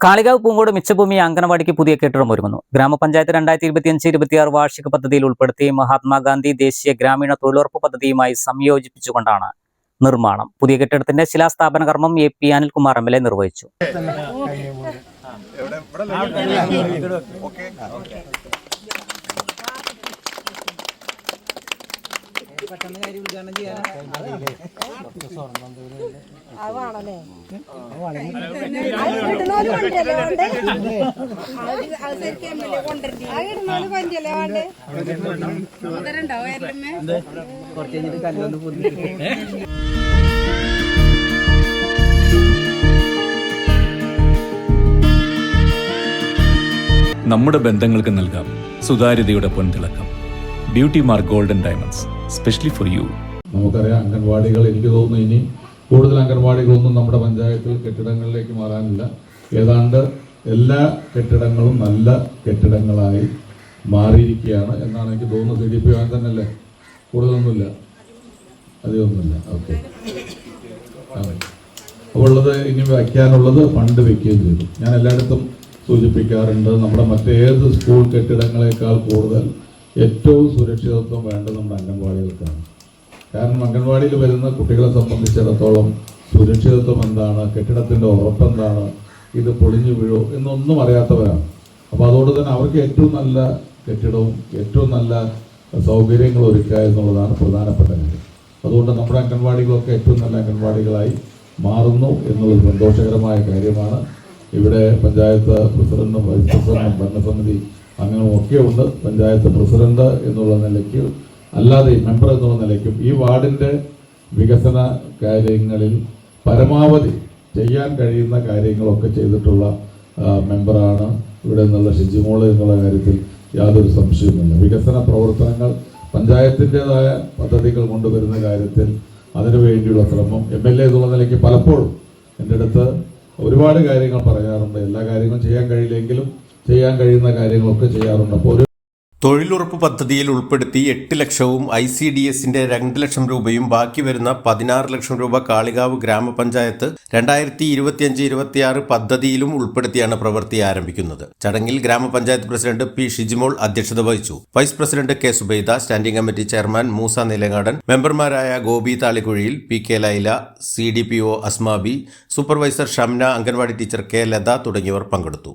കാളികാവ് പൂങ്കോട് മിച്ചഭൂമി അംഗനവാടിക്ക് പുതിയ കെട്ടിടം ഒരുങ്ങുന്നു. ഗ്രാമപഞ്ചായത്ത് രണ്ടായിരത്തി ഇരുപത്തിയഞ്ച് ഇരുപത്തിയാറ് വാർഷിക പദ്ധതിയിൽ ഉൾപ്പെടുത്തി മഹാത്മാഗാന്ധി ദേശീയ ഗ്രാമീണ തൊഴിലുറപ്പ് പദ്ധതിയുമായി സംയോജിപ്പിച്ചുകൊണ്ടാണ് നിർമ്മാണം. പുതിയ കെട്ടിടത്തിന്റെ ശിലാസ്ഥാപന കർമ്മം A P Anilkumar M L A നിർവഹിച്ചു. നമ്മുടെ ബന്ധങ്ങൾക്ക് നൽകാം സുതാര്യതയുടെ പൊൻതിളക്കം. Beauty mark golden diamonds specially for you നമുക്കറിയാം അംഗൻവാടികൾ എനിക്ക് തോന്നുന്നു ഇനി കൂടുതൽ അംഗൻവാടികളൊന്നും നമ്മുടെ പഞ്ചായത്തിൽ കെട്ടിടങ്ങളിലേക്ക് മാറാനില്ല. ഏതാണ്ട് എല്ലാ കെട്ടിടങ്ങളും നല്ല കെട്ടിടങ്ങളായി മാറിയിരിക്കുകയാണ് എന്നാണ് എനിക്ക് തോന്നുന്നത്. സി ഡി പി വാൻ തന്നെയല്ലേ? കൂടുതലൊന്നുമില്ല. അധികമൊന്നുമില്ല. ഓക്കെ. അപ്പോൾ ഉള്ളത് ഇനി വയ്ക്കാനുള്ളത് ഫണ്ട് വെക്കുകയും ചെയ്തു. ഞാൻ എല്ലായിടത്തും സൂചിപ്പിക്കാറുണ്ട് നമ്മുടെ മറ്റേത് സ്കൂൾ കെട്ടിടങ്ങളെക്കാൾ കൂടുതൽ ഏറ്റവും സുരക്ഷിതത്വം വേണ്ടത് നമ്മുടെ അംഗൻവാടികൾക്കാണ്. കാരണം അംഗൻവാടിയിൽ വരുന്ന കുട്ടികളെ സംബന്ധിച്ചിടത്തോളം സുരക്ഷിതത്വം എന്താണ് കെട്ടിടത്തിന്റെ ഉറപ്പെന്താണ് ഇത് പൊളിഞ്ഞു വീഴോ എന്നൊന്നും അറിയാത്തവരാണ്. അപ്പോൾ അതുകൊണ്ട് തന്നെ അവർക്ക് ഏറ്റവും നല്ല കെട്ടിടവും ഏറ്റവും നല്ല സൗകര്യങ്ങൾ ഒരുക്കുക എന്നുള്ളതാണ് പ്രധാനപ്പെട്ട കാര്യം. അതുകൊണ്ട് നമ്മുടെ അംഗൻവാടികളൊക്കെ ഏറ്റവും നല്ല അംഗൻവാടികളായി മാറുന്നു എന്നുള്ളത് സന്തോഷകരമായ കാര്യമാണ്. ഇവിടെ പഞ്ചായത്ത് പ്രസിഡന്റും വൈസ് പ്രസിഡന്റും ഭരണസമിതി അംഗങ്ങളും ഒക്കെ ഉണ്ട് പഞ്ചായത്ത് പ്രസിഡന്റ് എന്നുള്ള നിലയ്ക്ക് അല്ലാതെ മെമ്പർ എന്നുള്ള നിലയ്ക്കും ഈ വാർഡിന്റെ വികസന കാര്യങ്ങളിൽ പരമാവധി ചെയ്യാൻ കഴിയുന്ന കാര്യങ്ങളൊക്കെ ചെയ്തിട്ടുള്ള മെമ്പറാണ് ഇവിടെ നിന്നുള്ള ഷിജിമോൾ എന്നുള്ള കാര്യത്തിൽ യാതൊരു സംശയവുമില്ല. വികസന പ്രവർത്തനങ്ങൾ പഞ്ചായത്തിന്റെതായ പദ്ധതികൾ കൊണ്ടുവരുന്ന കാര്യത്തിൽ അതിനു വേണ്ടിയുള്ള ശ്രമം എം എൽ എ എന്നുള്ള നിലയ്ക്ക് പലപ്പോഴും എന്റെ അടുത്ത് ഒരുപാട് കാര്യങ്ങൾ പറയാറുണ്ട്. എല്ലാ കാര്യങ്ങളും ചെയ്യാൻ കഴിയില്ലെങ്കിലും ചെയ്യാൻ കഴിയുന്ന കാര്യങ്ങളൊക്കെ ചെയ്യാറുണ്ട്. അപ്പോൾ തൊഴിലുറപ്പ് പദ്ധതിയിൽ ഉൾപ്പെടുത്തി എട്ട് ലക്ഷവും ഐ സി ഡി എസിന്റെ രണ്ട് ലക്ഷം രൂപയും ബാക്കി വരുന്ന പതിനാറ് ലക്ഷം രൂപ കാളികാവ് ഗ്രാമപഞ്ചായത്ത് രണ്ടായിരത്തി ഇരുപത്തിയഞ്ച് ഇരുപത്തിയാറ് പദ്ധതിയിലും ഉൾപ്പെടുത്തിയാണ് പ്രവൃത്തി ആരംഭിക്കുന്നത്. ചടങ്ങിൽ ഗ്രാമപഞ്ചായത്ത് പ്രസിഡന്റ് പി ഷിജിമോൾ അധ്യക്ഷത വഹിച്ചു. Vice president K Zubaida standing committee chairman Moosa Nilangadan മെമ്പർമാരായ Gopi Thalikkuzhiyil P K Laila C D P O Asmabi supervisor Shamna anganwadi teacher K Latha തുടങ്ങിയവർ പങ്കെടുത്തു.